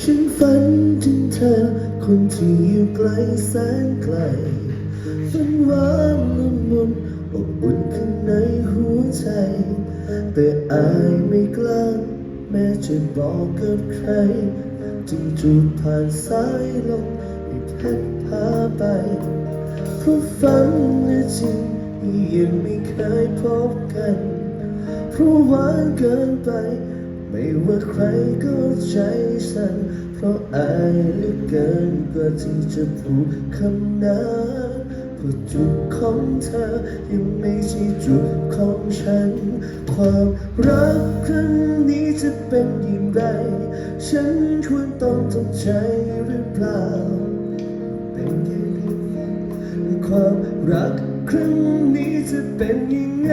ฉันฝันถึงเธอ คนที่อยู่ไกลแสนไกลฝันหวานละมุนอบอุ่นข้างในหัวใจ แต่อายไม่กล้าแม้จะบอกกับใคร จึงจูดผ่านสายลมให้พทย์พาไปเพราะฝันและจริงยังไม่เคยพบกัน เพราะหวานเกินไป ไม่ว่าใครก็ใจสั่นเพราะอายเหลือเกินกว่าที่จะพูดคำนั้นเพราะจุดของเธอยังไม่ใช่จุดของฉัน ความรักครั้งนี้จะเป็นอย่างไร ฉันควรต้องทำใจหรือเปล่า เป็นแค่เพียงความรัก ครั้งนี้จะเป็นยังไง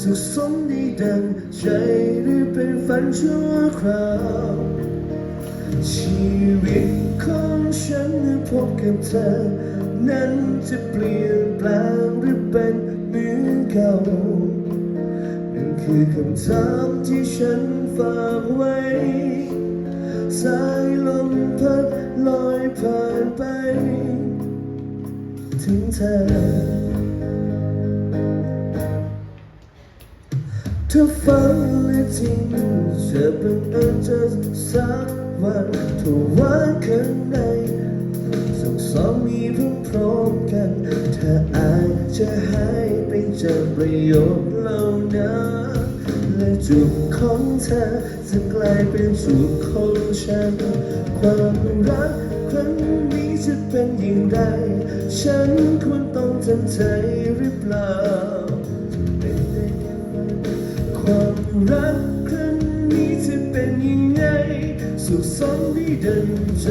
สุขสมด้ดังใจหรือเป็นฝันชั่วคราว ชีวิตของฉันเมื่อพบกับเธอ นั้นจะเปลี่ยนแปลงหรือเป็นเหมือนเก่านั่นคือคำถามที่ฉันฝากไว้สายลมพัดลอยผ่านไป ถึงเธอเธอฝันและจริงจะเป็นอิญเจอสักวันถ้าวันข้างในสองสองมีพร้อมๆกันเธออาจจะหายไปจากประโยคเหล่านั้น และจุดของเธอจะกลายเป็นจุดของฉัน ความรักครั้งนี้จะเป็นอย่างไร ฉันควรต้องทำใจหรือเปล่า ความรักครั้งนี้จะเป็นยังไง สุขสมได้ดังใจ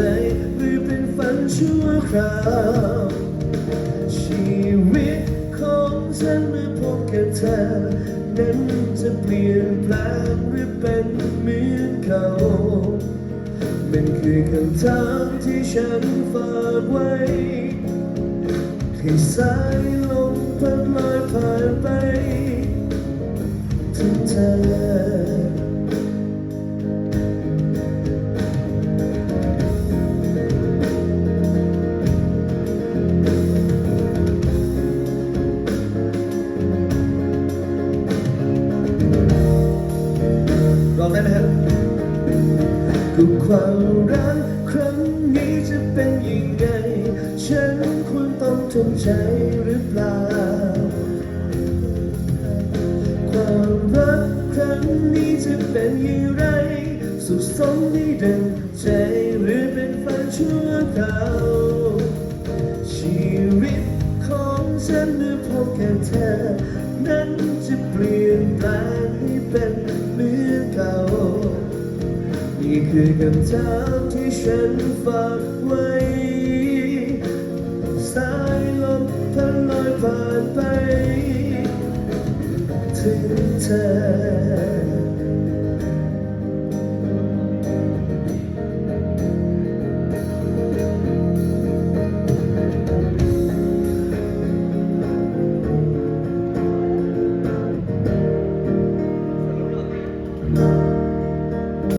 หรือเป็นฝันชั่วคราวชีวิตของฉันเมื่อพบกับเธอั้นจะเปลี่ยนแปลงหรือเป็นเหมือนเก่า มันคือคำถามที่ฉันฝากไว้ให้สายลมพัดลอยผ่านไปถึงเธอ ก็ความรักครั้งนี้จะเป็นยังไง ฉันควรต้องทำใจหรือเปล่า ความรักครั้งนี้จะเป็นอย่างไร สุขสมได้ดังใจหรือเป็นฝันชั่วคราวชีวิตของฉันเมื่อพบกับเธอ นั้นจะเปลี่ยนแปลงให้เป็นเหมือนเก่า นี่คือคำถามที่ฉันฝากไว้ สายลมพัดลอยผ่านไป ถึงเธอ